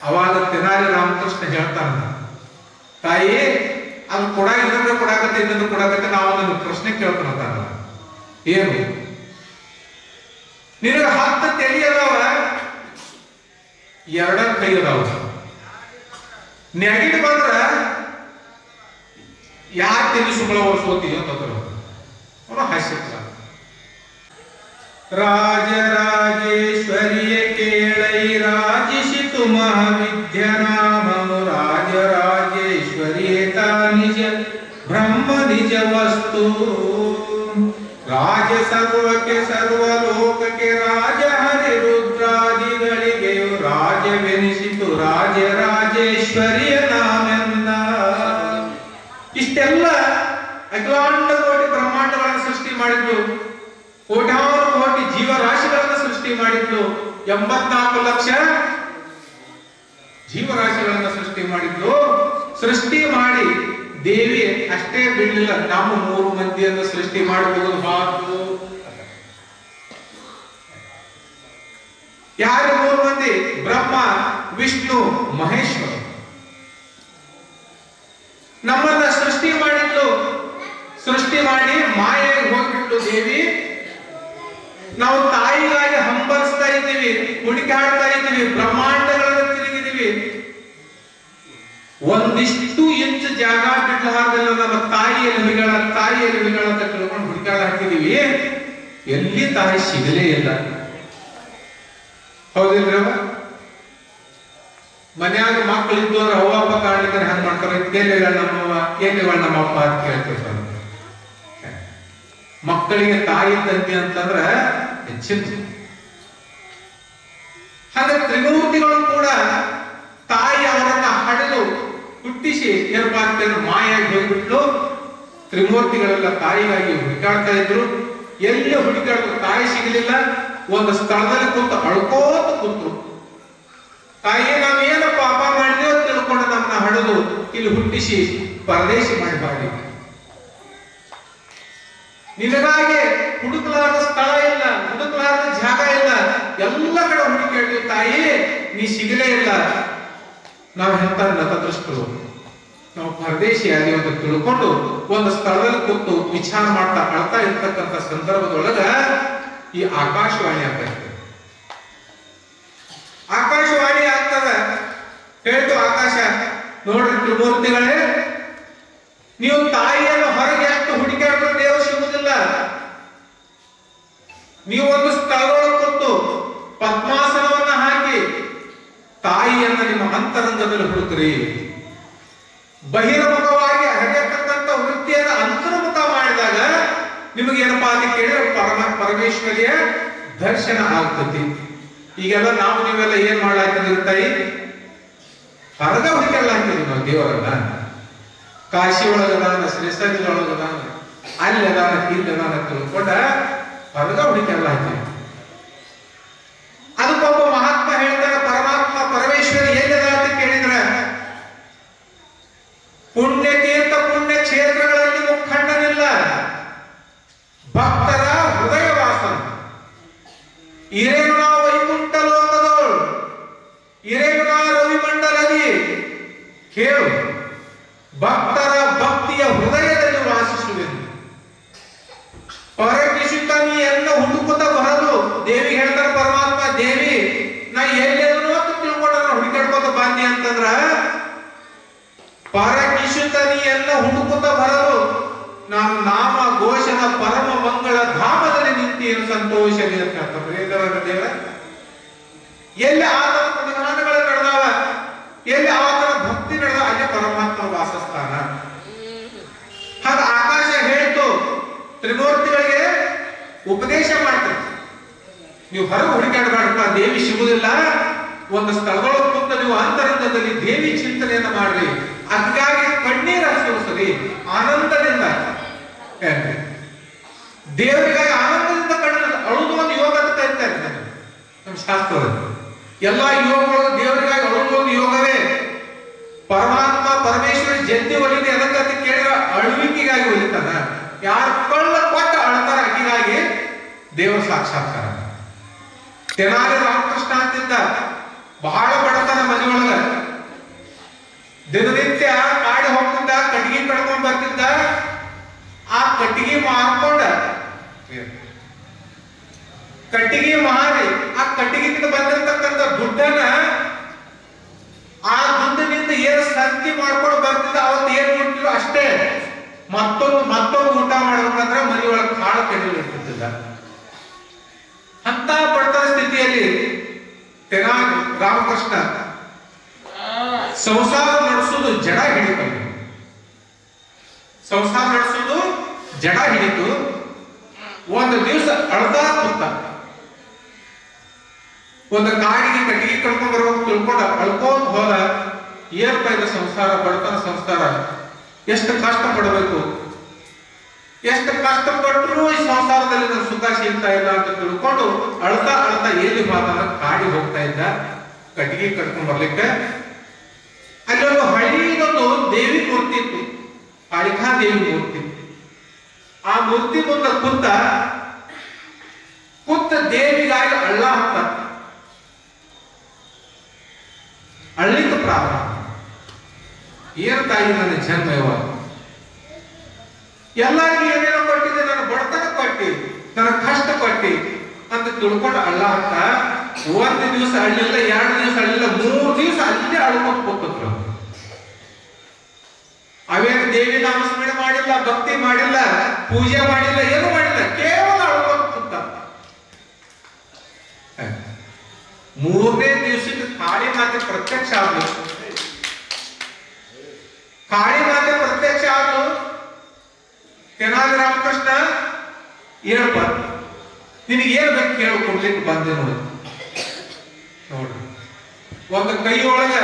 ಅವಾಗ ತೆನಾಲಿ ರಾಮಕೃಷ್ಣ ಹೇಳ್ತಾನ ತಾಯಿ, ಅದು ಕೊಡ ಇನ್ನೊಂದು ಕೊಡಾಕತ್ತೆ ಇನ್ನೊಂದು ಕೊಡಾಕತ್ತೆ ನಾವು ಅದನ್ನು ಪ್ರಶ್ನೆ ಕೇಳ್ತಾನ ಏನು? ನಿನಗ ಹತ್ತು ತಲೆ ಅದಾವ ಎರಡ ಕೈ ಅದಾವ. ನೆಗಡಿ ಬಂದ್ರ ಯಾ ತಲೆ ಸುಮ್ಮಳ ಓಡಿಸೋತಿ ಅಂತ ಅವನು ಹಾಸ್ಯ ರಾಜರಾಜೇಶ್ವರಿಯ ಕೇಳೈ ತಾ ನಿಜ ಬ್ರಹ್ಮ ನಿಜ ವಸ್ತು ರಾಜ ಸರ್ವಕ್ಕೆ ಸರ್ವ ಲೋಕಕ್ಕೆ ರಾಜ ಹರಿ ರುದ್ರಾದಿಗಳಿಗೆಯು ರಾಜವೆನಿಸಿತು ರಾಜರಾಜೇಶ್ವರಿಯ ನಾಮೆಂದ ಇಷ್ಟೆಲ್ಲ ಅಖಿಲಾಂಡ ಕೋಟಿ ಬ್ರಹ್ಮಾಂಡಗಳನ್ನು ಸೃಷ್ಟಿ ಮಾಡಿದ್ಲು. ಕೋಟ್ಯಾನು ಕೋಟಿ ಜೀವರಾಶಿಗಳನ್ನು ಸೃಷ್ಟಿ ಮಾಡಿದ್ಲು. ಎಂಬತ್ನಾಲ್ಕು ಲಕ್ಷ ಜೀವರಾಶಿಗಳನ್ನ ಸೃಷ್ಟಿ ಮಾಡಿದ್ದು. ಸೃಷ್ಟಿ ಮಾಡಿ ದೇವಿ ಅಷ್ಟೇ ಬಿಡಲಿಲ್ಲ ನಾವು ಮೂರು ಮಂದಿಯನ್ನು ಸೃಷ್ಟಿ ಮಾಡಬಹುದು ಹಾಕು ಯಾರು ಮೂರು ಮಂದಿ? ಬ್ರಹ್ಮ, ವಿಷ್ಣು, ಮಹೇಶ್ವರ ನಮ್ಮನ್ನ ಸೃಷ್ಟಿ ಮಾಡಿದ್ಲು ಸೃಷ್ಟಿ ಮಾಡಿ ಮಾಯೆಗೆ ಹೋಗ್ಬಿಟ್ಲು ದೇವಿ ನಾವು ತಾಯಿಗಾಗಿ ಹಂಬಲಿಸ್ತಾ ಇದ್ದೀವಿ ಹುಡುಕಾಡ್ತಾ ಇದ್ದೀವಿ ಬ್ರಹ್ಮಾಂಡಗಳನ್ನು ತಿರುಗಿದೀವಿ ಒಂದಿಷ್ಟು ಇಂಚು ಜಾಗ ಬಿಡ್ಲಾರ್ದಲ್ಲ ನಮ್ಮ ತಾಯಿಯ ಹುಡುಗಾಳ ತಾಯಿಯ ಹುಡುಗಾಳ ಅಂತ ತಿಳ್ಕೊಂಡು ಹುಡುಕಾಡ ಹಾಕಿದೀವಿ ಎಲ್ಲಿ ತಾಯಿ ಸಿಗಲೇ ಇಲ್ಲ. ಹೌದಿಲ್ರಿ ಮನ್ಯಾಗ ಮಕ್ಕಳು ಅವ್ರ ಅವ್ವ, ಅಪ್ಪ ಕಾಡ್ಲಿಕ್ಕೆ ಹಂಗ ಮಾಡ್ತಾರೆ. ಎಲ್ಲಿಗಳ ನಮ್ಮವ್ವ ಎಲ್ಲಿಗಳ ನಮ್ಮಪ್ಪ ಅಂತ ಕೇಳ್ತಿರ್ತಾರೆ ಮಕ್ಕಳಿಗೆ ತಾಯಿ ತಂದೆ ಅಂತಂದ್ರ ಹೆಚ್ಚಿನ ಹಾಗೆ ತ್ರಿಮೂರ್ತಿಗಳು ಕೂಡ ತಾಯಿ ಅವರನ್ನ ಹಡೆದು ಏರ್ಪಾಡ್ತಾರೆ ಮಾಯಾಗಿ ಹೋಗಿಬಿಟ್ಟು ತ್ರಿಮೂರ್ತಿಗಳೆಲ್ಲ ತಾಯಿಗಾಗಿ ಹುಡುಕಾಡ್ತಾ ಇದ್ರು. ಎಲ್ಲಿ ಹುಡುಕಾಡ್ತು ತಾಯಿ ಸಿಗಲಿಲ್ಲ. ಒಂದು ಸ್ಥಳದಲ್ಲಿ ಕೂತು ಅಳ್ಕೋತ ಕೂತ್ರು. ತಾಯಿ ನಾವೇನು ಪಾಪ ಮಾಡಿದೆವು ತಿಳ್ಕೊಂಡು ನಮ್ಮನ್ನ ಹಡಿದು ಇಲ್ಲಿ ಹುಟ್ಟಿಸಿ ಪರದೇಶಿ ಮಾಡಿ ಮಾಡಿ ನಿನಗಾಗಿ ಹುಡುಕಲಾರದ ಸ್ಥಳ ಇಲ್ಲ, ಹುಡುಕಲಾರದ ಜಾಗ ಇಲ್ಲ. ಎಲ್ಲ ಕಡೆ ಹುಡುಕಿ ತಾಯಿ, ನೀ ಸಿಗಲೇ ಇಲ್ಲ. ನಾವು ಹೆತ್ತ ನತದೃಷ್ಟರು? ನಾವು ಪರದೇಶಿ ಒಂದು ತಿಳ್ಕೊಂಡು ಒಂದು ಸ್ಥಳದಲ್ಲಿ ಕೂತು ವಿಚಾರ ಮಾಡ್ತಾ ಅಳ್ತಾ ಇರ್ತಕ್ಕಂಥ ಸಂದರ್ಭದೊಳಗ ಈ ಆಕಾಶವಾಣಿ ಆಗ್ತಾ ಇರ್ತದೆ. ಆಕಾಶವಾಣಿ ಆಗ್ತದ. ಹೇಳ್ತು ಆಕಾಶ, ನೋಡ್ರಿ ತ್ರಿಮೂರ್ತಿಗಳೇ, ನೀವು ತಾಯಿಯನ್ನು ಹೊರಗೆ ಹಾಕಿ ಹುಡುಕಾಡಿದ್ರು ದೇವ ಸಿಗುವುದಿಲ್ಲ ನೀವು ಒಂದು ಸ್ಥಳದೊಳಗೆ ಕೂತು ಪದ್ಮಾಸನವನ್ನ ಹಾಕಿ ತಾಯಿಯನ್ನ ನಿಮ್ಮ ಅಂತರಂಗದಲ್ಲಿ ಹುಡುಕ್ರಿ. ಬಹಿರ್ಮುಖವಾಗಿ ಹರಿಯತಕ್ಕಂಥ ವೃತ್ತಿಯನ್ನು ಅಂತರ್ಮುಖ ಮಾಡಿದಾಗ ನಿಮಗೆ ಏನಪ್ಪಾ ಅಂತ ಕೇಳಿದ್ರೆ ಪರಮ, ಪರಮೇಶ್ವರಿಯ ದರ್ಶನ ಆಗ್ತತಿ ಈಗೆಲ್ಲ ನಾವು ನೀವೆಲ್ಲ ಏನ್ ಮಾಡ್ಲಾಗ್ತದೆ ತಾಯಿ? ಪರದ ಹಾಕಿದ್ವಿ ನಾವು ದೇವರನ್ನ. ಕಾಶಿ ಒಳಗದಾನ ಶ್ರೀಸಂಜಿ ಒಳಗದಾನ ಅಲ್ಲಿ ಅದಾನ ಇಲ್ಲಿ ಅದಾನ ತಿಳ್ಕೊಂಡ ಪರದ ಹುಡುಕೆಲ್ಲ ಹಾಕಿದ್ವಿ ಅದಕ್ಕೊಬ್ಬ ಕೇಳು. ಭಕ್ತರ ಭಕ್ತಿಯ ಹೃದಯದಲ್ಲಿ ವಾಸಿಸುವೆನು. ಪರಕಿಸುತ್ತಾನೆ ಎಲ್ಲ ಹುಡುಕುತ್ತ ಬರಲು? ದೇವಿ ಹೇಳ್ತಾರೆ ಪರಮಾತ್ಮ, ದೇವಿ, ನಾ ಎಲ್ಲೆಲ್ಲೂ ಅಂತ ತಿಳ್ಕೊಂಡ ಹುಡುಕಾಡ್ಕೋತ ಬನ್ನಿ ಅಂತಂದ್ರ, ಪರಕಿಸುತ್ತಾನೆ ಎಲ್ಲ ಹುಡುಕುತ್ತ ಬರಲು? ನಾನು ನಾಮ ಘೋಷದ ಪರಮ, ಮಂಗಳ ಧಾಮದಲ್ಲಿ ನಿಂತಿ ಸಂತೋಷವೇ ಅಂತ ಹೇಳ್ತಾರೆ ಎಲ್ಲಿ ಆತನ ಗುಣಗಾನಗಳು ನಡೆದಾವ ಎಲ್ಲಿ ಆತನ ಭಕ್ತಿ ನಡೆದ ಅಲ್ಲಿ ಪರಮಾತ್ಮ ವಾಸಸ್ಥಾನ ಹಾಗ ಆಕಾಶ ಹೇಳ್ತು ತ್ರಿಮೂರ್ತಿಗಳಿಗೆ ಉಪದೇಶ ಮಾಡ್ತಾರೆ. ನೀವು ಹೊರಗೆ ಹುಡುಕಾಡಬಾರ್ದಪ್ಪ ದೇವಿ ಸಿಗುವುದಿಲ್ಲ. ಒಂದು ಸ್ಥಳದೊಳಗೆ ಕುಂತ ನೀವು ಅಂತರಂಗದಲ್ಲಿ ದೇವಿ ಚಿಂತನೆಯನ್ನ ಮಾಡ್ರಿ. ಅದಕ್ಕಾಗಿ ಕಣ್ಣೀರ ಸುರಿಸರಿ ಆನಂದದಿಂದ. ದೇವರಿಗಾಗಿ ಆನಂದದಿಂದ ಕಣ್ಣು ಅಳುದು ಒಂದು ಯೋಗ ಅಂತ ಕರಿತಾರೆ. ನಮ್ಮ ಶಾಸ್ತ್ರದಲ್ಲಿ. ಎಲ್ಲಾ ಯೋಗಗಳು ದೇವರಿಗಾಗಿ ಅಳುದು ಒಂದು ಯೋಗವೇ. ಪರಮಾತ್ಮ ಪರಮೇಶ್ವರಿ ಜಲ್ದಿ ಒಲಿದೆ ಅದಕ್ಕೆ ಅಂತ ಕೇಳಿದ್ರೆ ಅಳುವಿಕೆಗಾಗಿ ಒಲಿತಾನ ಯಾರು ಕಳ್ಳ ಕೊಟ್ಟ ಅಳ್ತಾರ ಹೀಗಾಗಿ ದೇವರ ಸಾಕ್ಷಾತ್ಕಾರ. ತೆನಾಲಿ ರಾಮಕೃಷ್ಣ ಅಂತಿದ್ದ ಬಹಳ ಬಡತನ ಮನೆಯೊಳಗ. ದಿನನಿತ್ಯ ಕಾಡಿ ಹೋಗ್ತಿದ್ದ, ಕಟ್ಟಿಗೆ ಕಳ್ಕೊಂಡ್ ಬರ್ತಿದ್ದ, ಆ ಕಟ್ಟಿಗೆ ಮಾರ್ಕೊಂಡ. ಕಟ್ಟಿಗೆ ಮಾರಿ ಆ ಕಟ್ಟಿಗೆಯಿಂದ ಬಂದಿರತಕ್ಕಂಥ ದುಡ್ಡನ್ನ ಆ ದುಡ್ಡಿನಿಂದ ಏನು ಸಂತಿ ಮಾಡ್ಕೊಂಡು ಬರ್ತಿದ್ದ ಅವತ್ತು ಏನ್ ಮಾಡ್ತಿದ್ರು ಅಷ್ಟೇ ಮತ್ತೊಂದು ಮತ್ತೊಂದು ಊಟ ಮಾಡಬೇಕಂದ್ರೆ ಮನೆಯೊಳಗೆ ಕಾಳು ಕಡಿಮೆ ಅಂತ ಬಡತನ ಸ್ಥಿತಿಯಲ್ಲಿ ತೆನಾಲಿ ರಾಮಕೃಷ್ಣ ಸಂಸಾರ ನಡೆಸೋದು ಜಡ ಹಿಡಿತು. ಸಂಸಾರ ನಡೆಸೋದು ಜಡ ಹಿಡಿತು. ಒಂದು ದಿವಸ ಅಳ್ತಾ ಕೂತ ಒಂದು ಕಾಡಿಗೆ ಕಟ್ಟಿಗೆ ಕಳ್ಕೊಂಡ್ ಬರ್ಬೇಕು ತಿಳ್ಕೊಂಡ ಅಳ್ಕೊಂಡ್ ಹೋದ ಏನಪ್ಪ ಇದು ಸಂಸಾರ, ಬಡತನ ಸಂಸಾರ. ಎಷ್ಟು ಕಷ್ಟ ಪಡಬೇಕು ಎಷ್ಟು ಕಷ್ಟ ಪಟ್ಟರು ಈ ಸಂಸಾರದಲ್ಲಿ ನಾನು ಸುಖ ಸಿಗ್ತಾ ಇಲ್ಲ ಅಂತ ತಿಳ್ಕೊಂಡು ಅಳ್ತಾ ಅಳ್ತಾ ಎಲ್ಲಿ ಮಾತಾಡ ಕಾಡಿ ಹೋಗ್ತಾ ಇದ್ದ ಕಟ್ಟಿಗೆ ಕಟ್ಕೊಂಡ್ ಬರ್ಲಿಕ್ಕೆ. ಅಲ್ಲಿ ಒಂದು ಹಳ್ಳಿಗೊಂದು ದೇವಿ ಮೂರ್ತಿ ಇತ್ತು. ಕಾಳಿಕಾ ದೇವಿ ಮೂರ್ತಿ. ಆ ಮೂರ್ತಿ ಮುಂದೆ ಕುಂತ ಕುಂತ ದೇವಿಗಾಗಿ ಅಳ್ಳ ಹಾಕ್ತ ಅಳ್ಳಿಕ ಪ್ರಾರಂಭ. ಏನ್ ತಾಯಿ ನನ್ನ ಜನ್ಮ ಯಾವಾಗ ಎಲ್ಲರಿಗೂ ಏನೇನೋ ಕೊಟ್ಟಿದ್ದೆ, ನನ್ನ ಬಡತನ ಕೊಟ್ಟಿ, ನನ್ನ ಕಷ್ಟ ಕೊಟ್ಟಿ ಅಂತ ತಿಳ್ಕೊಂಡು ಅಲ್ಲ ಅಂತ ಒಂದು ದಿವಸ ಅಳ್ಳಿಲ್ಲ, ಎರಡು ದಿವಸ ಅಳ್ಳಿಲ್ಲ, ಮೂರು ದಿವಸ ಅಲ್ಲೇ ಅಳ್ಕೊಂಡು ಕೂತಿದ್ರು. ಅವೇನು ದೇವಿ ನಾಮಸ್ಮರಣೆ ಮಾಡಿಲ್ಲ, ಭಕ್ತಿ ಮಾಡಿಲ್ಲ, ಪೂಜೆ ಮಾಡಿಲ್ಲ, ಏನು ಮಾಡಿಲ್ಲ, ಕೇವಲ ಅಳ್ಕೊಂಡು ಮೂರನೇ ದಿವಸಕ್ಕೆ ಕಾಳಿ ಮಾತೆ ಪ್ರತ್ಯಕ್ಷ ಆದ್ಲು ಕಾಳಿ ಮಾತೆ ಪ್ರತ್ಯಕ್ಷ ಆದ್ಲು ತೆನಾಲಿ ರಾಮಕೃಷ್ಣ, ಏನಪ್ಪ? ನಿನಗೆ ಏನ್ ಬೇಕು ಕೇಳು, ಕೊಡ್ಲಿಕ್ಕೆ ಬಂದೆ ನೋಡಿ. ನೋಡ್ರಿ ಒಂದು ಕೈ ಒಳಗ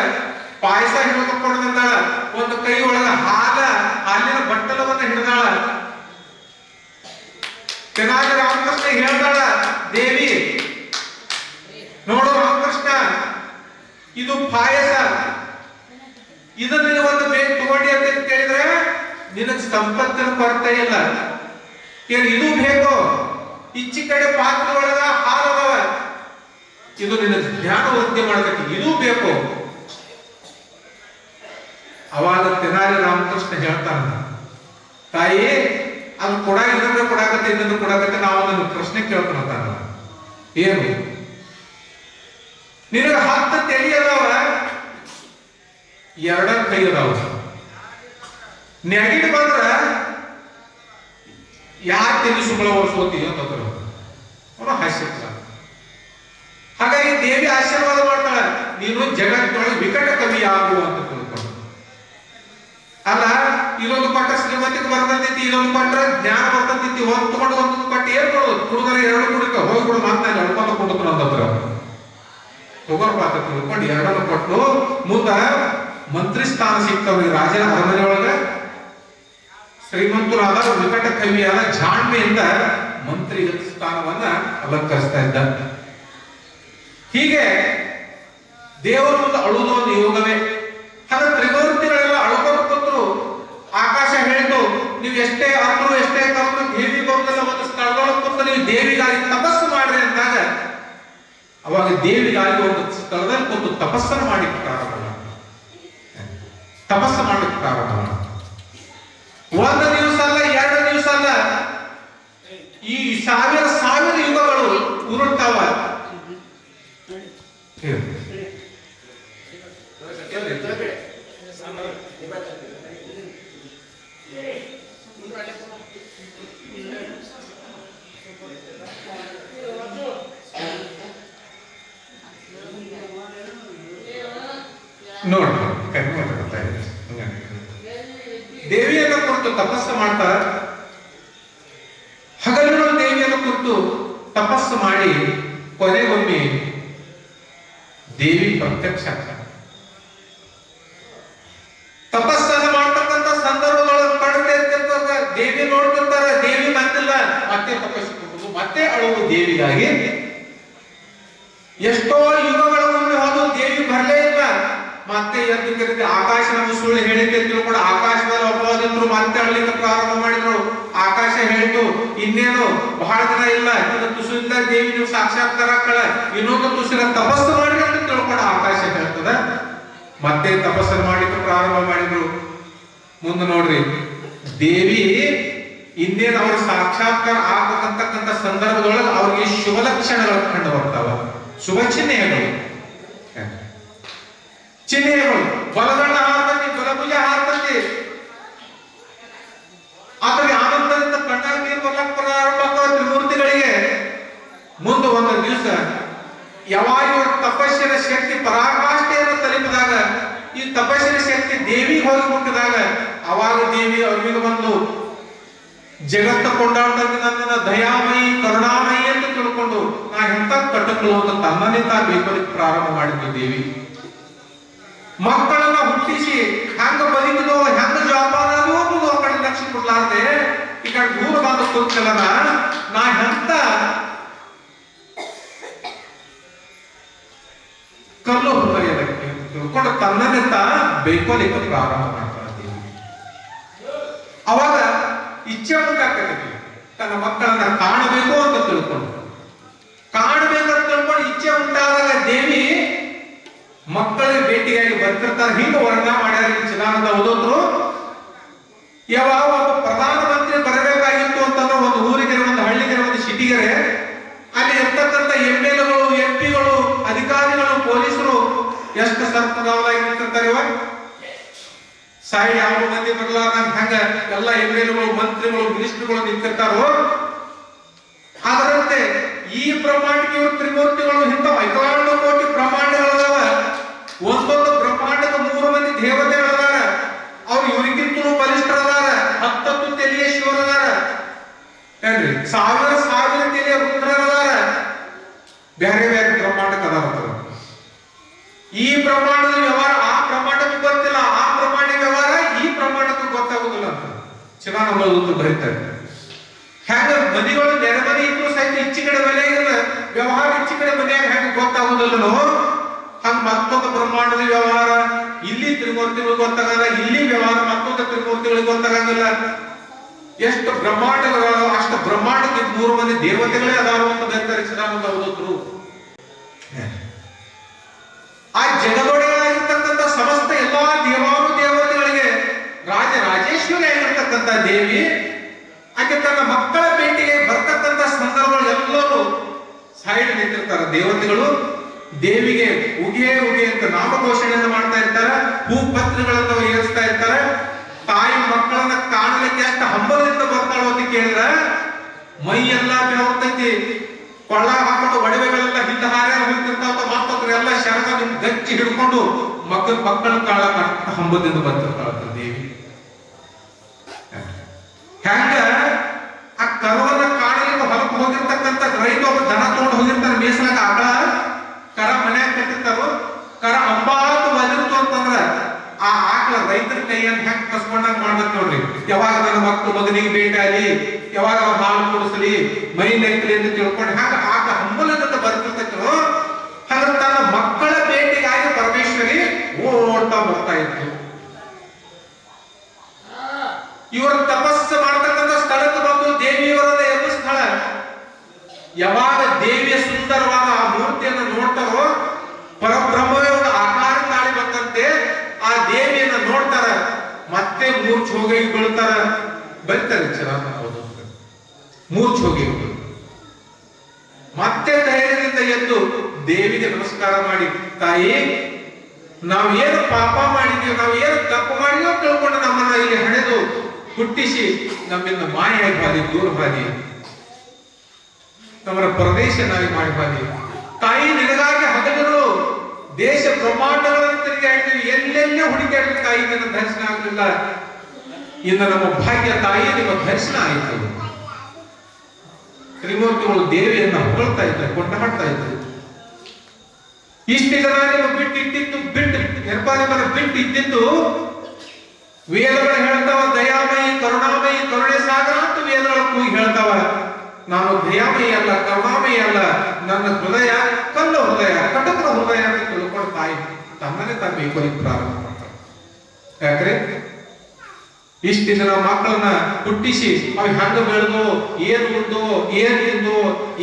ಪಾಯಸ ಹಿಡಿದುಕೊಂಡು ಬಂದಾಳ ಒಂದು ಕೈ ಒಳಗ ಹಾಲ, ಹಾಲಿನ ಬಟ್ಟಲವನ್ನ ಹಿಡಿದಾಳ. ತೆನಾಲಿ ರಾಮಕೃಷ್ಣ ಹೇಳ್ದಾಳ, ದೇವಿ, ನೋಡು ರಾಮಕೃಷ್ಣ, ಇದು ಪಾಯಸ ಇದನ್ನ ಒಂದು ಬೇಗ ತಗೊಂಡಿ ಅಂತ ಕೇಳಿದ್ರೆ, ನಿನಗೆ ಸಂಪತ್ತಿನ ಕೊರತೆ ಇಲ್ಲ. ಏನ್ ಇದು ಬೇಕು ಇಚ್ಚಿ ಕಡೆ ಪಾತ್ರ ಒಳಗ ಹಾಲದವ. ಇದು ನಿನ್ನ ಜ್ಞಾನ ವೃದ್ಧಿ ಮಾಡಬೇಕು. ಇದು ಬೇಕು? ಅವಾಗ ತೆನಾಲಿ ರಾಮಕೃಷ್ಣ ಹೇಳ್ತಾನ, ತಾಯಿ, ಅದು ಕೊಡ ಇದನ್ನ ಕೊಡಾಕತ್ತೆ ಇದನ್ನ ಕೊಡಾಕತ್ತೆ, ನಾವು ನನ್ನ ಪ್ರಶ್ನೆ ಕೇಳ್ತಾನ ಏನು? ನಿನಗೆ ಹತ್ತು ತೆಲಿ ಅದಾವ ಎರಡ ಕೈ ಅದಾವ. ನೆಗೆಟಿವ್ ಬಂದ್ರ ಯಾಕೆ ತಿಂದು ಸುಮ್ಮನೆ ಓಡಿಸೋತಿ ಅಂತಂದ್ರು ಅವನು ಹಾಸ್ಯಕ್ಕ ಹಾಗಾಗಿ ದೇವಿ ಆಶೀರ್ವಾದ ಮಾಡ್ತಾಳೆ. ನೀನು ಜಗತ್ತಿನೊಳಗೆ ವಿಕಟ ಕವಿ ಆಗು ಅಂತ ತಿಳ್ಕೊಂಡು. ಅಲ್ಲ ಇದೊಂದು ಪಟ್ಟ ಶ್ರೀಮತಿಗೆ ಬರ್ತಂತಿತ್ತು ಇದೊಂದು ಪಟ್ಟ ಜ್ಞಾನ ಬರ್ತಂತಿತ್ತು ಒಂದು ತಗೊಂಡು ಪಟ್ಟ ಏನ್ ಮಾಡೋದು? ಕುಡಿದ್ರೆ ಎರಡು ಕುಡಿಕ ಹೋಗ್ಬಿಡು ಮಾತಾಡಿ ಅಳ್ಕೊಂಡು ಕೊಡ್ತಾನ ಅಂತ ಅಂತ ತಿಳ್ಕೊಂಡು ಎರಡನ್ನು ಕೊಟ್ಟು ಮುಂದ ಮಂತ್ರಿ ಸ್ಥಾನ ಸಿಗ್ತಾವ ರಾಜನ ಅರಮನೆ ಒಳಗ ಶ್ರೀಮಂತರಾದ ವಿಕಟ ಕವಿಯಾದ ಜಾಣ್ಮೆಯಿಂದ ಮಂತ್ರಿ ಸ್ಥಾನವನ್ನ ಅಲಂಕರಿಸ್ತಾ ಇದ್ದ. ಹೀಗೆ ದೇವರ ಒಂದು ಅಳುವುದು ಒಂದು ಯೋಗವೇ. ಹಾಗೆ ತ್ರಿಮೂರ್ತಿಗಳೆಲ್ಲ ಅಳುಕೊಂಡು ಕೂತ್ರು. ಆಕಾಶ ಹೇಳಿತು, ನೀವು ಎಷ್ಟೇ ಅಂದ್ರು ಎಷ್ಟೇ ಕರ್ದ್ರು ದೇವಿ ಬರುವುದಲ್ಲ ಒಂದು ಸ್ಥಳದೊಳಗೆ ನೀವು ದೇವಿಗಾಗಿ ತಪಸ್ಸು ಮಾಡ್ರಿ ಅಂದಾಗ, ಅವಾಗ ದೇವಿಗಾಗಿ ಒಂದು ಸ್ಥಳದಲ್ಲಿ ಕೂತು ತಪಸ್ಸನ್ನು ಮಾಡಿ ಪ್ರಾರಂಭ ಮಾಡಿದ್ರು. ತಪಸ್ಸು ಮಾಡಲಿಕ್ಕೆ ಪ್ರಾರಂಭ ಮಾಡಿದ್ರು. ಒಂದು ದಿವಸ ಅಲ್ಲ ಎರಡು ದಿವಸ ಅಲ್ಲ ಈ ಸಾವಿರ ಸಾವಿರ ಯುಗಗಳು ಉರುಳ್ತಾವ ಹೇಳು. ನೋಡು ಕಡಿಮೆ ಮಾತಾಡ್ತಾ ಇದೆ. ಹಂಗಾಗಿ. ದೇವಿಯನ್ನ ಕುರಿತು ತಪಸ್ಸು ಮಾಡ್ತಾರ ಹಗಲಿರುಳು ದೇವಿಯನ್ನು ಕುರಿತು ತಪಸ್ಸು ಮಾಡಿ ಕೊನೆಗೊಮ್ಮೆ ದೇವಿ ಪ್ರತ್ಯಕ್ಷ. ಆಗ್ತಾರೆ ತಪಸ್ಸನ್ನು ಮಾಡ್ತಕ್ಕಂಥ ಸಂದರ್ಭದೊಳಗೆ ಕಡಿಮೆ ಇರ್ತಿರ್ತಕ್ಕ ದೇವಿ ನೋಡ್ತಿರ್ತಾರೆ, ದೇವಿ ಬಂದಿಲ್ಲ ಮತ್ತೆ ತಪಸ್ಸು ಮತ್ತೆ ಅಳುವು ದೇವಿಗಾಗಿ. ಎಷ್ಟೋ ಯುಗಗಳ ಒಮ್ಮೆ ಹೋದು ದೇವಿ ಬರಲೇ ಇಲ್ಲ. ಮತ್ತೆ ಎದ್ದು ಕರೀತಿ ಆಕಾಶ ನಮ್ಮ ಸುಳ್ಳು ಹೇಳಿಕೆ ತಿಳ್ಕೊಂಡು ಆಕಾಶದಲ್ಲಿ ಒಬ್ಬ ಮತ್ತೆ ಅಳ್ಲಿಕ್ಕೆ ಪ್ರಾರಂಭ ಮಾಡಿದ್ರು ಆಕಾಶ ಹೇಳ್ತು, ಇನ್ನೇನು? ಬಹಳ ದಿನ ಇಲ್ಲ ಇನ್ನು ಇಲ್ಲ, ದೇವಿ ನೀವು ಸಾಕ್ಷಾತ್ಕಾರ ಕಳ ಇನ್ನೊಂದು ತುಸಿನ ತಪಸ್ಸು ಮಾಡಿ ಅಂತ ತಿಳ್ಕೊಂಡು ಆಕಾಶ ಹೇಳ್ತದ ಮತ್ತೆ ತಪಸ್ಸನ್ನು ಮಾಡಿದ್ರು ಪ್ರಾರಂಭ ಮಾಡಿದ್ರು ಮುಂದೆ ನೋಡ್ರಿ, ದೇವಿ ಇನ್ನೇನು ಅವ್ರ ಸಾಕ್ಷಾತ್ಕಾರ ಆಗತಕ್ಕಂತ ಸಂದರ್ಭದೊಳಗೆ ಅವ್ರಿಗೆ ಶುಭ ಲಕ್ಷಣಗಳು ಕಂಡು ಬರ್ತಾವ. ಶುಭ ಚಿಹ್ನೆಗಳು. ಚಿಹ್ನೆಗಳು. ಬಲಗಣ್ಣ ಹಾರ್ತತಿ ಬಲಭುಜ ಹಾರ್ತತಿ ಆದ್ರೆ ತ್ರಿಮೂರ್ತಿಗಳಿಗೆ ಮುಂದೆ ಒಂದು ದಿವಸ ಯಾವಾಗ ಇವರ ತಪಸ್ಸಿನ ಶಕ್ತಿ ಪರಾಕಾಷ್ಠೆಯನ್ನು ತಲುಪಿದಾಗ, ಈ ತಪಸ್ಸಿನ ಶಕ್ತಿ ದೇವಿ ಹೋಗಿ ಮುಟ್ಟಿದಾಗ, ಅವಾಗ ದೇವಿ ಅವ್ರಿಗೆ ಬಂದು ಜಗತ್ತ ಕೊಂಡಾಡ್ತಕ್ಕಂಥ ದಯಾಮಯಿ, ಕರುಣಾಮಯಿ ಅಂತ ತಿಳ್ಕೊಂಡು, ನಾ ಎಂತ ಕಟ್ಟಗಳು ಅಂತ ತನ್ನನ್ನೇ ತಾ ಪ್ರಾರಂಭ ಮಾಡಿದ್ವಿ ದೇವಿ. ಮಕ್ಕಳನ್ನ ಹುಟ್ಟಿಸಿ ಹೆಂಗ ಬದುಕಿದೋ ಹೆಂಗ ಜವಾಬ್ದಾರ ಅನ್ನೋದು ಆ ಕಡೆ ಕೊಡ್ಲಾರ್ದೆ ಈ ಕಡೆ ದೂರ ಬಂದ ಕೂತ್ಕಲನ ನಾ ಎಂತ ಕಲ್ಲು ಹೃದಯದಕ್ಕೆ ಅಂತ ತಿಳ್ಕೊಂಡು ತನ್ನನ್ನೇ ತಾ ಪ್ರಾರಂಭ ದೇವಿ ಅವಾಗ ಇಚ್ಛೆ ಉಂಟಾಗ್ತದೆ. ತನ್ನ ಮಕ್ಕಳನ್ನ ಕಾಣಬೇಕು ಅಂತ ತಿಳ್ಕೊಂಡು. ಅಂತ ತಿಳ್ಕೊಂಡು ಇಚ್ಛೆ ಉಂಟಾದಾಗ ದೇವಿ ಮಕ್ಕಳಿಗೆ ಭೇಟಿಯಾಗಿ ಬರ್ತಿರ್ತಾರೆ ಹಿಂಗ ವರ್ಣ ಮಾಡ್ಯಾರ ಚಿನ್ನಾನಂದ ಓದೋದ್ರು ಯಾವಾಗ ಒಬ್ಬ ಪ್ರಧಾನಮಂತ್ರಿ ಬರಬೇಕಾಗಿತ್ತು ಅಂತಂದ್ರೆ ಒಂದು ಊರಿಗೆ ಒಂದು ಹಳ್ಳಿಗೆ ಒಂದು ಸಿಟಿಗೆ ಅಲ್ಲಿ ಇರ್ತಕ್ಕಂಥ ಎಂ ಎಲ್ಗಳು ಎಂ ಪಿಗಳು ಅಧಿಕಾರಿಗಳು ಪೊಲೀಸರು ಎಷ್ಟು ಸರ್ಪದವರಾಗಿ ನಿಂತಿರ್ತಾರೆ ಇವಾಗ? ಸಾಯಿ ಯಾವ ಮಂದಿ ಬರಲಾರ್ದಂಗ ಹಂಗ ಎಲ್ಲ ಎಂ ಎಲ್ಗಳು ಮಂತ್ರಿಗಳು, ಮಿನಿಸ್ಟ್ರಿಗಳು ನಿಂತಿರ್ತಾರೋ? ಅದರಂತೆ ಈ ಪ್ರಮಾಣಕ್ಕೆ ಇವರು ತ್ರಿಮೂರ್ತಿಗಳು ಇಂಥ ಐಕಾಂಡ ಕೋಟಿ ಪ್ರಮಾಣಗಳದಾವ ಒಂದೊಂದು ಬ್ರಹ್ಮಾಂಡದ ಮೂರು ಮಂದಿ ದೇವತೆಗಳದಾರ. ಅವ್ರು ಇವರಿಗಿಂತಲೂ ಬಲಿಷ್ಠರದಾರ. ಹತ್ತತ್ತು ತೆಲಿಯ ಶಿವರದಾರ. ಏನ್ರಿ? ಸಾವಿರ ಸಾವಿರ ತೆಲಿಯ ರುದ್ರರದಾರ. ಬೇರೆ ಬೇರೆ ಬ್ರಹ್ಮಾಂಡಕ್ಕೆ ಅದಾರ ಅವ್ರು. ಈ ಬ್ರಹ್ಮಾಂಡದ ವ್ಯವಹಾರ ಆ ಬ್ರಹ್ಮಾಂಡಕ್ಕೆ ಗೊತ್ತಿಲ್ಲ ಆ ಬ್ರಹ್ಮಾಂಡ ವ್ಯವಹಾರ ಈ ಬ್ರಹ್ಮಾಂಡಕ್ಕೆ ಗೊತ್ತಾಗುದಿಲ್ಲ ಅಂತ ಚಿದಾನಂದ ಬರೀತಾರೆ. ಹ್ಯಾಂಗ ಮನೆಗಳು ನೆರೆ ಮನೆ ಇದ್ರು ಸಹಿತ ಇಚ್ಚಿ ಕಡೆ ಮನೆ ವ್ಯವಹಾರ ಇಚ್ಚಿ ಕಡೆ ಮನೆಯಾಗ ಹೆಂಗ ಗೊತ್ತಾಗುದಿಲ್ಲನೋ? ಹಂಗ ಮತ್ತೊಂದು ಬ್ರಹ್ಮಾಂಡದ ವ್ಯವಹಾರ, ಇಲ್ಲಿ ತ್ರಿಮೂರ್ತಿಗಳು ಗೊತ್ತಾಗಲ್ಲ, ಇಲ್ಲಿ ವ್ಯವಹಾರ ಮತ್ತೊಂದು ತ್ರಿಮೂರ್ತಿಗಳಿಗೆ ಗೊತ್ತಾಗಂಗಿಲ್ಲ. ಎಷ್ಟು ಬ್ರಹ್ಮಾಂಡಗಳು ಅಷ್ಟು ಬ್ರಹ್ಮಾಂಡಕ್ಕೆ ಮೂರು ಮಂದಿ ದೇವತೆಗಳೇ ಅದಾರು ಅಂತ ಬೇರೆ ಶ್ರೀರಾಮಂತ ಓದಿದ್ರು ಆಗಿರ್ತಕ್ಕಂಥ ದೇವಿ, ಆಕೆ ತನ್ನ ಮಕ್ಕಳ ಪೇಟೆಗೆ ಬರ್ತಕ್ಕಂಥ ಸಂದರ್ಭಗಳು ಎಲ್ಲರೂ ಸೈಡ್ ನಿಂತಿರ್ತಾರೆ. ದೇವತೆಗಳು ದೇವಿಗೆ ಉಗೆ ಉಗೆ ಅಂತ ನಾಮಘೋಷಣೆಯನ್ನು ಮಾಡ್ತಾ ಇರ್ತಾರೆ ಹೂ ಪತ್ರಗಳನ್ನು ಏರಿಸ್ತಾ ಇರ್ತಾರೆ. ತಾಯಿ ಮಕ್ಕಳನ್ನ ಕಾಣಲಿಕ್ಕೆ ಅಂತ ಹಂಬಲದಿಂದ ಬರ್ತಾಳೋ ಅಂತ ಕೇಳಿದ್ರ ಮೈ ಎಲ್ಲ ಬೆಳಗ್ತೈತಿ ಕೊಳ್ಳ ಹಾಕೊಂಡು ಒಡವೆಗಳೆಲ್ಲ ಹಿಂದ ಹಾರ್ಯಾರ ಹೋಗ್ತಿರ್ತಾವ ಎಲ್ಲ ಶರಣ ಗಚ್ಚಿ ಹಿಡ್ಕೊಂಡು ಮಕ್ಕಳ ಮಕ್ಕಳ ಕಾಳ ಹಂಬದಿಂದ ಬರ್ತಿರ್ತಾಳಂತ ದೇವಿ. ಹೆಂಗ? ಆ ಕರುವನ್ನ ಕಾಣಲಿಕ್ಕೆ ಹೊಲಕ್ಕೆ ಹೋಗಿರ್ತಕ್ಕಂಥ ರೈತ ಒಬ್ಬ ದನ ತಗೊಂಡು ಹೋಗಿರ್ತಾರೆ ಮೇಸಲಾಗ ಆಕಳ ಕರ ಮನ್ಯಾಗ ಕಟ್ಟಿರ್ತಾರೋ, ಕರ ಅಂಬಾತು ಬಂದಿರ್ತು ಅಂತಂದ್ರ ಆ ಆಕಳ ರೈತರ ಕೈಯನ್ನು ಹೆಂಗ್ ಕಸ್ಕೊಂಡಂಗ ಮಾಡ್ಬೇಕು ನೋಡ್ರಿ. ಯಾವಾಗ ನನ್ನ ಮಕ್ಕಳು ಮಗನಿಗೆ ಭೇಟಿ ಆಗಿ ಯಾವಾಗ ಅವ್ರ ಹಾಲು ಕುಡಿಸಲಿ ಮೈ ನೆಕ್ಕಲಿ ಅಂತ ತಿಳ್ಕೊಂಡು ಹ್ಯಾಂಗ ಆಕ ಹಂಬಲದಿಂದ ಬರ್ತಿರ್ತೈತೋ ಹಂಗ ತನ್ನ ಮಕ್ಕಳ ಭೇಟಿಗಾಗಿ ಪರಮೇಶ್ವರಿ ಓಡ್ತಾ ಬರ್ತಾ ಇತ್ತು ಇವರು ತಪಸ್ಸು ಮಾಡ್ತಕ್ಕಂಥ ಸ್ಥಳಕ್ಕೆ ಬಂದು ದೇವಿಯವರದ ಎಂಬ ಸ್ಥಳ ಯಾವಾಗ ದೇವಿಯ ಸುಂದರವಾದ ಆ ಮೂರ್ತಿಯನ್ನು ನೋಡ್ತಾರೋ ಪರಬ್ರಹ್ಮವೇ ಒಂದು ಆಕಾರ ತಾಳಿ ಬಂದಂತೆ ಆ ದೇವಿಯನ್ನ ನೋಡ್ತಾರ ಮತ್ತೆ ಮೂರ್ಛ ಹೋಗಿ ಬೀಳ್ತಾರ? ಬರ್ತಾರೆ ಚೆನ್ನಾಗಿ ಹೌದು ಮೂರ್ಛ ಹೋಗಿ ಮತ್ತೆ ಧೈರ್ಯದಿಂದ ಎದ್ದು ದೇವಿಗೆ ನಮಸ್ಕಾರ ಮಾಡಿ, ತಾಯಿ, ನಾವು ಏನು ಪಾಪ ಮಾಡಿದೀವಿ ನಾವು ಏನು ತಪ್ಪು ಮಾಡಿದೋ ತಿಳ್ಕೊಂಡು ನಮ್ಮನ್ನ ಇಲ್ಲಿ ಹಣೆದು ಹುಟ್ಟಿಸಿ, ನಮ್ಮಿಂದ ಮಾಯಾಗಿ ಬಾದಿ ದೂರ ಬಾದಿ ನಮ್ಮ ಪ್ರದೇಶನಾಗಿ ಮಾಡಿ ಬಾದಿ ತಾಯಿ ನಿನಗಾಗಿ ಹಗಲಿರು ದೇಶ ಬ್ರಹ್ಮಾಂಡಗಳನ್ನು ತಿರುಗಾಡಿದ್ವಿ. ಎಲ್ಲೆಲ್ಲೇ ಹುಡುಕಾಡ್ತೀವಿ ತಾಯಿ ನನ್ನ ದರ್ಶನ ಆಗಲಿಲ್ಲ? ಇನ್ನು ನಮ್ಮ ಭಾಗ್ಯ ತಾಯಿ ನಿಮ್ಮ ದರ್ಶನ ಆಯಿತು. ತ್ರಿಮೂರ್ತಿಗಳು ದೇವಿಯನ್ನ ಹೊಗಳ್ತಾ ಇದ್ದಾರೆ ಕೊಂಡಾಡ್ತಾ ಇದ್ದಾರೆ. ಇಷ್ಟು ಜನ ನಿಮ್ಮ ಬಿಟ್ಟು ಇಟ್ಟಿತ್ತು ಬಿಟ್ಟು ನಿರ್ಪಾಲಿಮನ ಬಿಟ್ಟು ಇದ್ದಿದ್ದು ವೇದಗಳು ಹೇಳ್ತಾವ, ದಯಾಮಯಿ, ಕರುಣಾಮಯಿ, ಕರುಣೆ ಸಾಗರ ಅಂತ ವೇದಗಳ ಕೂಗಿ ಹೇಳ್ತಾವ. ನಾನು ದಯಾಮಯಿ ಅಲ್ಲ, ಕರುಣಾಮಯಿ ಅಲ್ಲ, ನನ್ನ ಹೃದಯ ಕಲ್ಲು ಹೃದಯ ಕಟಕನ ಹೃದಯ ಅಂತ ತಿಳ್ಕೊಂಡು ತಾಯಿ ತನ್ನನ್ನೇ ತಾನು ಪ್ರಾರಂಭ ಮಾಡ್ತಾರೆ ಯಾಕ್ರೆ? ಇಷ್ಟು ದಿನ ಮಕ್ಕಳನ್ನ ಹುಟ್ಟಿಸಿ ಅವ್ ಹೆಂಗ ಬೆಳೆದು, ಏನ್ ಉಂಡು ಏನ್ ಇದ್ದು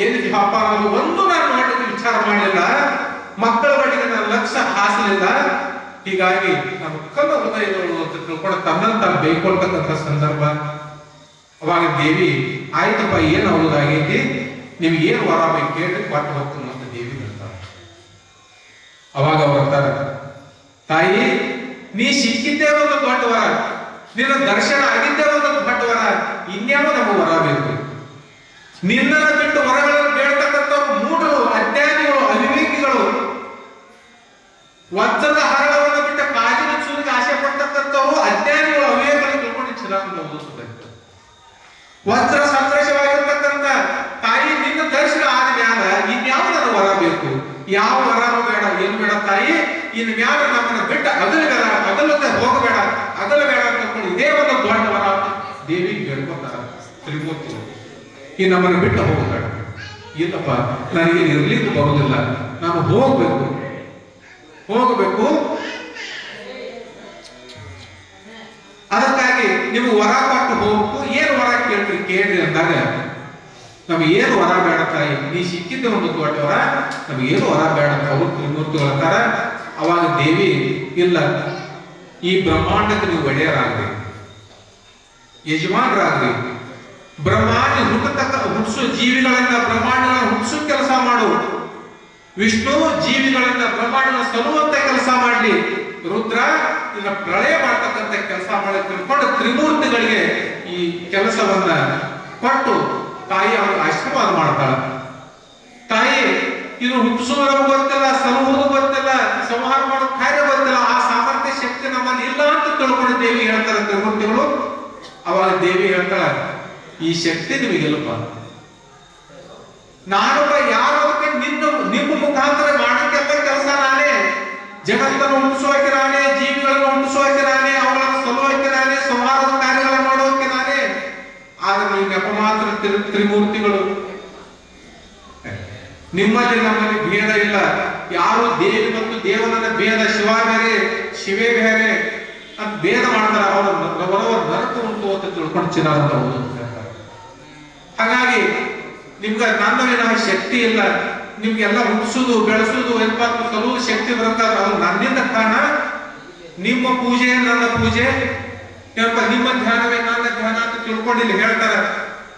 ಏನ್ ವ್ಯಾಪಾರ ಒಂದು ನಾನು ಮಾಡಿದ ವಿಚಾರ ಮಾಡಲಿಲ್ಲ. ಮಕ್ಕಳ ಬಳಿಗೆ ನನ್ನ ಲಕ್ಷ ಹಾಸಲಿಲ್ಲ. ಹೀಗಾಗಿ ನಮ್ಮ ಕಲ ಹೃದಯಗಳು ಅಂತ ತಿಳ್ಕೊಂಡು ತನ್ನಂತ ಬೈಕೊಳ್ತಕ್ಕಂಥ ಸಂದರ್ಭ. ಅವಾಗ ದೇವಿ, ಆಯ್ತಪ್ಪ, ಏನು ಅವಳದಾಗೈತಿ ನಿಮ್ಗೆ ಏನು ವರ ಬೇಕು ಕೇಳಿ ಕೊಟ್ಟು ಹೋಗ್ತೀನಿ ಅಂತ ದೇವಿ ಬರ್ತಾರೆ ಅವಾಗ ಬರ್ತಾರೆ ತಾಯಿ, ನೀ ಸಿಕ್ಕಿದ್ದೇ ಒಂದು ದೊಡ್ಡ ವರ. ನಿನ್ನ ದರ್ಶನ ಆಗಿದ್ದೇ ಒಂದು ದೊಡ್ಡ ವರ ಇನ್ಯಾವ ನಮಗೆ ವರ ಬೇಕು. ನಿನ್ನನ್ನು ಬಿಟ್ಟು ವರಗಳನ್ನು ಬೇಡ್ತಕ್ಕಂಥವ್ರು ಮೂಢರು ಅಜ್ಞಾನಿಗಳು, ಅವಿವೇಕಿಗಳು, ವಜ್ರದ ಹರಳವನ್ನು ಬಿಟ್ಟ ಕಾಜಿನ ಚೂರಿಗೆ ಆಸೆ ಪಡ್ತಕ್ಕಂಥವ್ರು ಅಜ್ಞಾನಿಗಳು, ಅವಿವೇಕಗಳು ತಿಳ್ಕೊಂಡು ಚಿರಾಂಗ ಓದಿಸ್ಬೇಕು ವಜ್ರ ಸಂತೋಷವಾಗಿರ್ತಕ್ಕಂಥ ತಾಯಿ ನಿನ್ನ ದರ್ಶನ ಆದ ಮ್ಯಾಲ ಇನ್ಯಾವ ನನ್ನ ವರ ಬೇಕು? ಯಾವ ವರನೂ ಬೇಡ, ಏನು ಬೇಡ ತಾಯಿ? ಇನ್ ಮ್ಯಾಲ ನಮ್ಮನ್ನ ಬಿಟ್ಟ ಅಗಲ ಬೇಡ ಅಗಲತೆ ಹೋಗಬೇಡ. ಅಗಲ ಬೇಡ ಅಂತ ತಿಳ್ಕೊಂಡು ಇದೇ ಒಂದು ದೊಡ್ಡ ವರ ದೇವಿಗೆ ತ್ರಿಮೂರ್ತಿಗಳು ಈ ನಮ್ಮನ್ನು ಬಿಟ್ಟು ಹೋಗುತ್ತಾಳೆ ಇಲ್ಲಪ್ಪ ನನಗೆ ಇರ್ಲಿಕ್ಕೆ ಬರುವುದಿಲ್ಲ ನಾನು ಹೋಗ್ಬೇಕು. ಹೋಗಬೇಕು. ಅದಕ್ಕಾಗಿ ನೀವು ವರ ಕೊಟ್ಟು ಹೋಗ್ಬೇಕು. ಏನು ವರ ಕೇಳ್ರಿ ಕೇಳ್ರಿ ಅಂದಾಗ, ನಮಗೆ ಏನು ವರ ಬೇಡ ತಾಯಿ? ನೀ ಸಿಕ್ಕಿದ್ದೆ ಒಂದು ದೊಡ್ಡ ವರ ಏನು ವರ ಬೇಡ ಅವರು ತ್ರಿಮೂರ್ತಿಗಳು ಅಂತಾರ. ಅವಾಗ ದೇವಿ, ಇಲ್ಲ ಈ ಬ್ರಹ್ಮಾಂಡಕ್ಕೆ ನೀವು ಒಳ್ಳೆಯರಾಗ್ರಿ. ಯಜಮಾನರಾಗ್ರಿ. ಬ್ರಹ್ಮಾಂಡ ಹುಟ್ಟತಕ್ಕ ಹುಟ್ಟಿಸೋ ಜೀವಿಗಳನ್ನ ಬ್ರಹ್ಮಾಂಡನ ಹುಟ್ಟಿಸೋ ಕೆಲಸ ಮಾಡು. ವಿಷ್ಣು ಜೀವಿಗಳನ್ನ ಬ್ರಹ್ಮಾಂಡನ ಸಲುವಂತ ಕೆಲಸ ಮಾಡಲಿ. ರುದ್ರ ಇನ್ನ ಪ್ರಳಯ ಮಾಡತಕ್ಕಂತ ಕೆಲಸ ಮಾಡಿ ತಿಳ್ಕೊಂಡು ತ್ರಿಮೂರ್ತಿಗಳಿಗೆ ಈ ಕೆಲಸವನ್ನ ಕೊಟ್ಟು ತಾಯಿ ಅವರು ಆಶೀರ್ವಾದ ಮಾಡ್ತಾಳ. ತಾಯಿ, ಇದು ಹುಟ್ಟಿಸುವ ಗೊತ್ತಿಲ್ಲ ಸಲುವುದು ಗೊತ್ತಿಲ್ಲ ಸಂಹಾರ ಮಾಡೋ ಕಾರ್ಯ ಇಲ್ಲ ಅಂತ ತಿಳ್ಕೊಂಡು ದೇವಿ ಹೇಳ್ತಾರೆ ತ್ರಿಮೂರ್ತಿಗಳು ಅವಾಗ ದೇವಿ ಹೇಳ್ತಾಳೆ, ಈ ಶಕ್ತಿ ನಿಮಗೆಲ್ಲಪ್ಪ ನಾನೊಬ್ಬ ಯಾರು ಅದಕ್ಕೆ ನಿನ್ನ, ನಿಮ್ಮ ಮುಖಾಂತರ ಮಾಡೋಕ್ಕೆಲ್ಲ ಕೆಲಸ ನಾನೇ? ಜಗತ್ತನ್ನು ಹುಟ್ಟಿಸೋಕೆ ನಾನೇ, ಜೀವಿಗಳನ್ನು ಹುಟ್ಟಿಸೋಕೆ ನಾನೇ ಅವುಗಳನ್ನು ಸಲುವಕ್ಕೆ ನಾನೇ, ಸಂಹಾರದ ಕಾರ್ಯಗಳನ್ನು ಮಾಡೋಕೆ ನಾನೇ? ಆದ್ರೆ ನೀವು ನೆಪ ಮಾತ್ರ ತ್ರಿಮೂರ್ತಿಗಳು, ನಿಮ್ಮಲ್ಲಿ ನಮ್ಮಲ್ಲಿ ಭೇದ ಇಲ್ಲ. ಯಾರು ದೇವಿ ಮತ್ತು ದೇವನನ್ನ ಭೇದ ಶಿವ ಶಿವೇ ಬೇರೆ ಅಂತ ಭೇದ ಮಾಡ್ತಾರೆ, ಅವರ ಅವರವರ ನರಕ ಉಂಟು ಅಂತ ತಿಳ್ಕೊಂಡು ಹೇಳ್ತಾರೆ. ಹಾಗಾಗಿ ನಿಮ್ಗೆ ನನ್ನ ಶಕ್ತಿ ಇಲ್ಲ, ನಿಮ್ಗೆಲ್ಲ ಹುಟ್ಟಿಸುದು ಬೆಳೆಸೋದು ಎಂಬ ಸಲುವು ಶಕ್ತಿ ಬರಬೇಕಾದ್ರೆ ಅದು ನನ್ನಿಂದ ಕಾರಣ? ನಿಮ್ಮ ಪೂಜೆ, ನನ್ನ ಪೂಜೆ ಏನಪ್ಪ ನಿಮ್ಮ ಧ್ಯಾನವೇ ನನ್ನ ಧ್ಯಾನ ಅಂತ ತಿಳ್ಕೊಂಡು ಇಲ್ಲಿ ಹೇಳ್ತಾರೆ.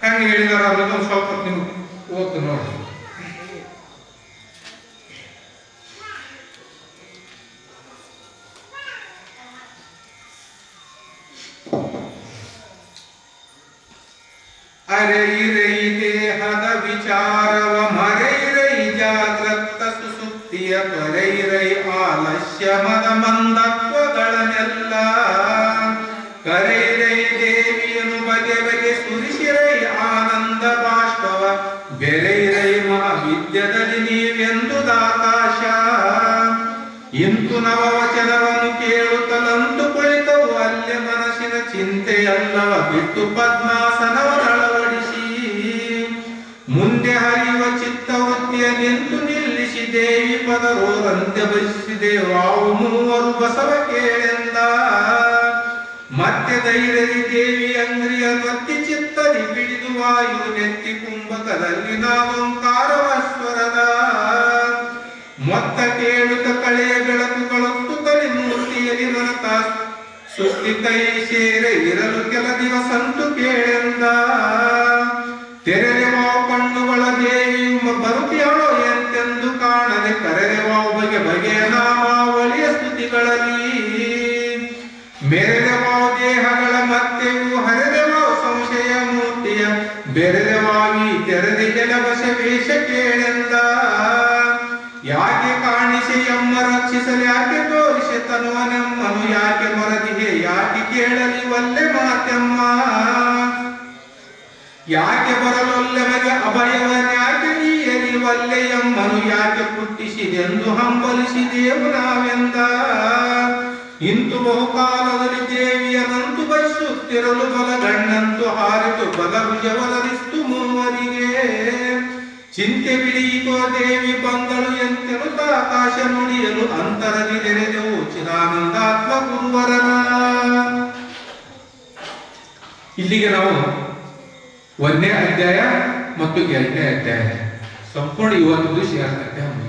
ಹೆಂಗೆ ಹೇಳಿದಾರ ಅದನ್ನು ಸ್ವಲ್ಪ ನಿಮ್ಗೆ ಓದ್ತು ನೋಡಿ. ಅರೆಯಿರೈ ದೇಹದ ವಿಚಾರವ ಮರೈರೈ ಜಾಗ್ರತ ಸುಸುಪ್ತಿಯ ಪರೈರೈ ಆಲಸ್ಯ ಮದ ಮಂದತ್ವಗಳನ್ನೆಲ್ಲ. ಕರೈರೈ ದೇವಿಯನು ಬಗೆ ಬಗೆ ಸುರಿಸಿರೈ ಆನಂದ ಬಾಷ್ಪವ ಬೆರೈರೈ ಮಹಾವಿದ್ಯದಲ್ಲಿ ನೀವೆಂದು ದಾತಾಶ. ಇಂತು ನವವಚನವನ್ನು ಕೇಳುತ್ತಲಂತು ಕುಳಿತವು ಅಲ್ಯ ಮನಸ್ಸಿನ ಚಿಂತೆಯಲ್ಲವ ಬಿಟ್ಟು ಪದ್ಮಾಸನವರಳ ಮುಂದೆ ಹರಿಯುವ ಚಿತ್ತವೃತ್ತಿಯ ನಿಂತು ನಿಲ್ಲಿಸಿ ದೇವಿ ಪದರೋದಂತೆ ಬಯಸಿದೆ ವಾವು ಮೂವರು ಬಸವ ಕೇಳೆಂದ ಮತ್ತೆ ಧೈರ್ಯದಿ ದೇವಿ ಅಂಗ್ರಿಯ ಮತ್ತಿ ಚಿತ್ತದಿ ಬಿಡಿದು ವಾಯು ನೆತ್ತಿ ಕುಂಭಕದಲ್ಲಿ ನಾವಂಕಾರವ ಸ್ವರದ ಮೊತ್ತ ಕೇಳುತ್ತ ಕಳೆಯ ಬೆಳಕುಗಳೊತ್ತು ಕಲಿ ಮೂರ್ತಿಯಲ್ಲಿ ಮನತ ಸುತ್ತಿ ಕೈ ಸೇರೆ ಇರಲು ಕೆಲ ದಿವಸಂತು ಕೇಳೆಂದ. ತೆರೆರೆವಾವು ಕಣ್ಣುಗಳ ದೇವಿಯು ಬರುತ್ತಿಯಾಳೋ ಎಂತೆಂದು ಕಾಣದೆ ಕರೆರೆವಾವು ಬಗೆ ಬಗೆಯ ನಾಮಾವಳಿಯ ಸ್ತುತಿಗಳಲ್ಲಿ. ಮೆರೆದೆವಾವು ದೇಹಗಳ ಮತ್ತೆವು ಹರಿದೆವಾವು ಸಂಶಯ ಮೂರ್ತಿಯ ಬೆರೆದೆವಾಗಿ ತೆರೆದೆ ಕೆಲವಶ ವೇಷ ಕೇಳೆಂದ. ಯಾಕೆ ಕಾಣಿಸಿ ಎಮ್ಮ ರಕ್ಷಿಸಲು, ಯಾಕೆ ತೋರಿಸಿ ತನುವನೆಮ್ಮನು ಯಾಕೆ ಮರದಿಗೆ ಯಾಕೆ ಕೇಳಲಿ ಒಲ್ಲೆ ಮಾತೆಮ್ಮ. ಯಾಕೆ ಬರಲೊಲ್ಲೆಮಗೆ ಅಭಯವನ್ ಯಾಕೆ ನೀಯರಿ ಒಲ್ಲೆಯಮ್ಮನು ಯಾಕೆ ಪುಟ್ಟಿಸಿದೆಂದು ಹಂಬಲಿಸಿದೆವು ನಾವೆಂದ? ಇಂತು ಬಹುಕಾಲದಲ್ಲಿ ದೇವಿಯನಂತು ಬಯಸುತ್ತಿರಲು ಬಲಗಣ್ಣಂತು ಹಾರಿತು ಬಲಭುಜವಲರಿಸ್ತು ಮೂವರಿಗೆ. ಚಿಂತೆ ಬಿಡಿಯಿತೋ ದೇವಿ ಬಂದಳು ಎಂತೆನುತ್ತ ಆಕಾಶ ನುಡಿಯಲು ಅಂತರದಿ ನೆರೆದೆವು ಚಿದಾನಂದಾತ್ಮ ಗುರುವರನ. ಇಲ್ಲಿಗೆ ನಾವು ಒಂದನೇ ಅಧ್ಯಾಯ ಮತ್ತು ಎರಡನೇ ಅಧ್ಯಾಯ ಸಂಪೂರ್ಣ ಇವತ್ತು ವಿಷಯ ಅಧ್ಯಾಯ.